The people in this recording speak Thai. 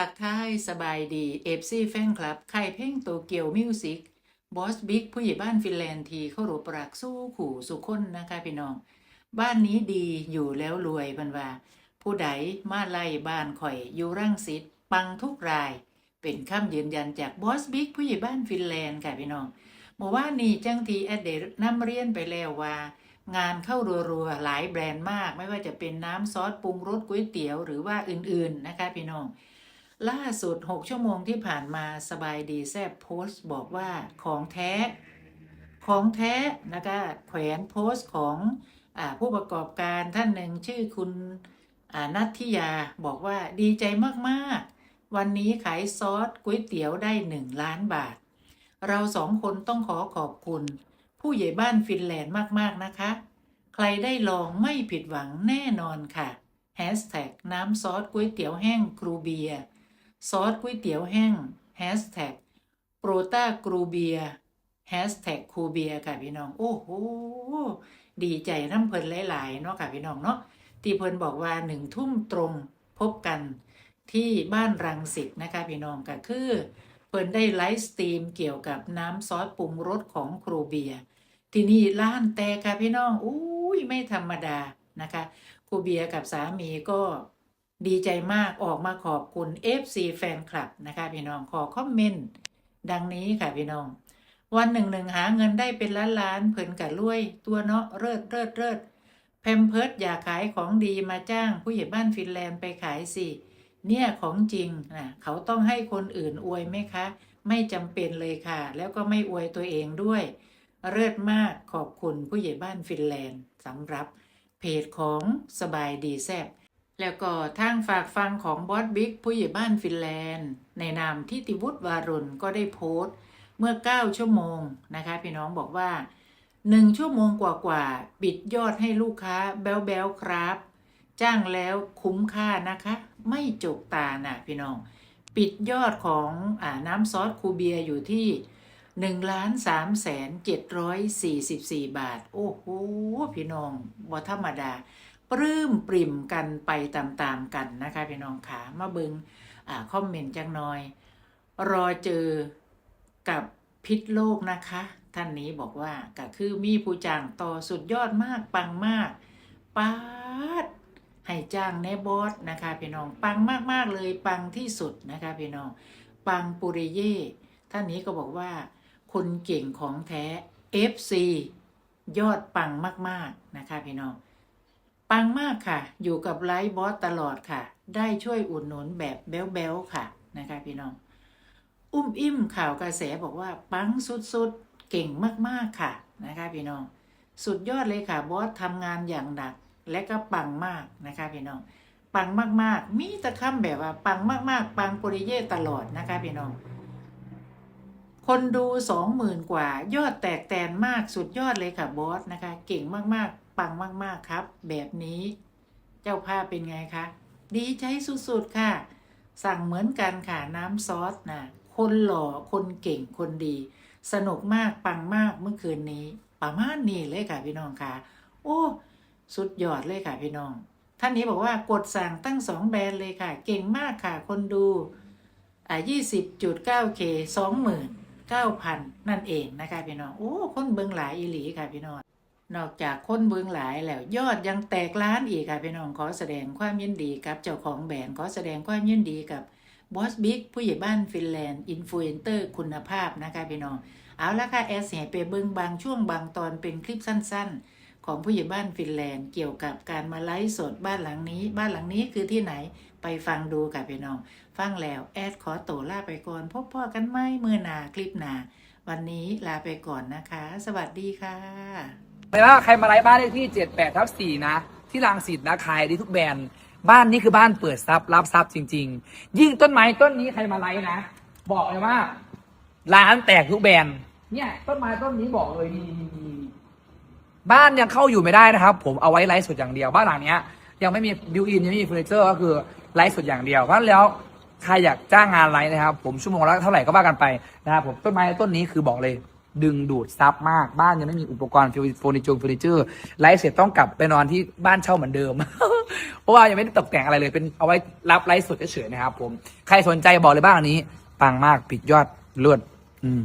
ทักทายสบายดีเอฟซีแฟนคลับใครเพ่งโตเกียวมิวสิกบอสบิ๊กผู้ใหญ่บ้านฟินแลนด์ทีเขารบปรักสู้ขู่สุคนนะคะพี่น้อง บ้านนี้ดีอยู่แล้วรวยเพันว่า ผู้ใดมาไล่บ้านข่อยอยู่ร่างสิทธิ์ปังทุกราย เป็นคำยืนยันจากบอสบิ๊กผู้ใหญ่บ้านฟินแลนด์ค่ะพี่น้องเมื่อว่านนี้จังทีแอดเดนำเรียนไปแล้วว่า งานเข้ารัวๆหลายแบรนด์มาก ไม่ว่าจะเป็นน้ำซอสปรุงรสก๋วยเตี๋ยวหรือว่าอื่นๆนะคะพี่น้อง ล่าสุด 6 ชั่วโมงที่ผ่านมาสบายดีแซบโพสต์บอกว่าของแท้ ของแท้นะคะแขวนโพสต์ของอผู้ประกอบการท่านหนึ่งชื่อคุณนัทธิยาบอกว่าดีใจมากๆ วันนี้ขายซอสก๋วยเตี๋ยวได้ 1 ล้านบาท เราสองคนต้องขอขอบคุณ ผู้ใหญ่บ้านฟินแลนด์มากๆนะคะ ใครได้ลองไม่ผิดหวังแน่นอนค่ะแฮชแท็กน้ำซอสก๋วยเตี๋ยวแห้งครูเบียร์ ซอสก๋วยเตี๋ยวแห้งแฮชแท็กโปรตากรูเบียแฮชแท็กครูเบียค่ะพี่น้อง โอ้โหดีใจน้ำเพลินหลายๆเนาะค่ะพี่น้องเนาะที่เพลินบอกว่าหนึ่งทุ่มตรงพบกันที่บ้านรังสิตนะคะพี่น้องก็คือเพิ่นได้ไลฟ์สตรีมเกี่ยวกับน้ำซอสปรุงรสของครูเบียร์ที่นี่ร้านแต่ค่ะพี่น้องอุ้ยไม่ธรรมดานะคะครูเบียร์กับสามีก็ ดีใจมากออกมาขอบคุณ FC แฟนคลับนะคะพี่น้องขอคอมเมนต์ดังนี้ค่ะพี่น้อง วันหนึ่งหนึ่งหาเงินได้เป็นล้านล้านเพิ่นกะรวย ตัวเนาะเลิศเลิศเลิศแพมเพิร์ดอยากขายของดีมาจ้าง ผู้ใหญ่บ้านฟินแลนด์ไปขายสิเนี่ยของจริงนะเขาต้องให้คนอื่นอวยไหมคะ ไม่จำเป็นเลยค่ะ แล้วก็ไม่อวยตัวเองด้วย เลิศมากขอบคุณผู้ใหญ่บ้านฟินแลนด์สำหรับเพจของสบายดีแซบ แล้วก็ทางฝากฟังของบอสบิ๊กผู้ใหญ่บ้านฟินแลนด์ ในนามทิติวุฒิวารุณก็ได้โพสต์ เมื่อ 9 ชั่วโมงนะคะ พี่น้องบอกว่า 1 ชั่วโมงกว่าๆปิดยอดให้ลูกค้าแบลแบลครับ จ้างแล้วคุ้มค่านะคะ ไม่จกตานะพี่น้อง ปิดยอดของอน้ำซอสคูเบียอยู่ที่1ล้าน3แสน744บาท โอ้โหพี่น้องบ่ธรรมดา ปลื้มปริ่มกันไปตามๆกันนะคะพี่น้องขามาเบิงอ่าคอมเมนต์จังน้อย รอเจอกับพิษโลกนะคะ ท่านนี้บอกว่าก็คือมีผู้จ้างต่อสุดยอดมากปังมากปาดให้จ้างในบอสนะคะพี่น้องปังมากๆเลยปังที่สุดนะคะพี่น้องปังปุริเย่ท่านนี้ก็บอกว่า คนเก่งของแท้ FC ยอดปังมากๆนะคะพี่น้อง ปังมากค่ะ อยู่กับไลฟ์บอสตลอดค่ะ ได้ช่วยอุดหนุนแบบแบ๊วๆค่ะนะคะพี่น้อง อุ้มอิ่มข่าวกระแสบอกว่าปังสุดๆ เก่งมากๆค่ะนะคะพี่น้อง สุดยอดเลยค่ะบอสทำงานอย่างหนัก และก็ปังมากนะคะพี่น้อง ปังมากๆ มีตะค่ำแบบว่า ปังมากๆ ปังปริเย่ตลอดนะคะพี่น้อง คนดูสองหมื่นกว่า ยอดแตกแตนมากสุดยอดเลยค่ะบอสนะคะ เก่งมากๆ ปังมาก ๆ ครับ แบบนี้ เจ้าภาพเป็นไงคะ ดีใจสุด ๆ ค่ะ สั่งเหมือนกันค่ะ น้ำซอสนะคนหล่อคนเก่งคนดี สนุกมากปังมากเมื่อคืนนี้ ประมาณนี้เลยค่ะพี่น้องค่ะ โอ้สุดยอดเลยค่ะพี่น้อง ท่านนี้บอกว่ากดสั่งตั้งสองแบรนด์เลยค่ะ เก่งมากค่ะ คนดูอ่ายี่สิบจุดเก้าเคสองหมื่นเก้าพันนั่นเองนะคะพี่น้อง โอ้ คนเบิงหลายอีหลีค่ะพี่น้อง นอกจากคนเบืองหลายแล้วยอดยังแตกล้านอีกค่ะพี่น้องขอแสดงความยินดีกับเจ้าของแบรนด์ขอแสดงความยินดีกับบอสบิ๊กผู้ใหญ่บ้านฟินแลนด์อินฟลูเอนเตอร์คุณภาพนะคะพี่น้อง เอาละค่ะแอสแห่ไปเบิงบางช่วงบางตอนเป็นคลิปสั้นๆ ของผู้ใหญ่บ้านฟินแลนด์เกี่ยวกับการมาไลฟ์สดบ้านหลังนี้ บ้านหลังนี้คือที่ไหนไปฟังดูค่ะพี่น้อง ฟังแล้วแอดขอตัวลาไปก่อน พบพ่อกันไหมเมื่อนาคลิปนา วันนี้ลาไปก่อนนะคะ สวัสดีค่ะ แต่ว่าใครมาไลฟ์บ้านเลขที่78ทับ4นะ ที่รังสิตนะขายดีทุกแบรนด์บ้านนี้คือบ้านเปิดทรัพย์รับทรัพย์จริง ๆ ยิ่งต้นไม้ต้นนี้ใครมาไลฟ์นะ บอกเลยว่าร้านแตกทุกแบรนด์เนี่ยต้นไม้ต้นนี้บอกเลยดีบ้านยังเข้าอยู่ไม่ได้นะครับ ผมเอาไว้ไลฟ์สดอย่างเดียวบ้านหลังเนี้ย ยังไม่มีบิวอินยังไม่มีเฟอร์นิเจอร์ก็คือไลฟ์สดอย่างเดียวเพราะนั้นแล้วใครอยากจ้างงานไลฟ์นะครับ ผมชั่วโมงละเท่าไหร่ก็ว่ากันไปนะครับผมต้นไม้ต้นนี้คือบอกเลย ดึงดูดซับมากบ้านยังไม่มีอุปกรณ์เฟอร์นิเจอร์เฟอร์นิเจอร์ไลฟ์เสร็จต้องกลับไปนอนที่บ้านเช่าเหมือนเดิม เพราะว่ายังไม่ได้ตกแต่งอะไรเลยเป็นเอาไว้รับไลฟ์สดเฉยๆนะครับผมใครสนใจบอกเลยบ้างอันนี้ปังมากปิดยอดเลือดอืม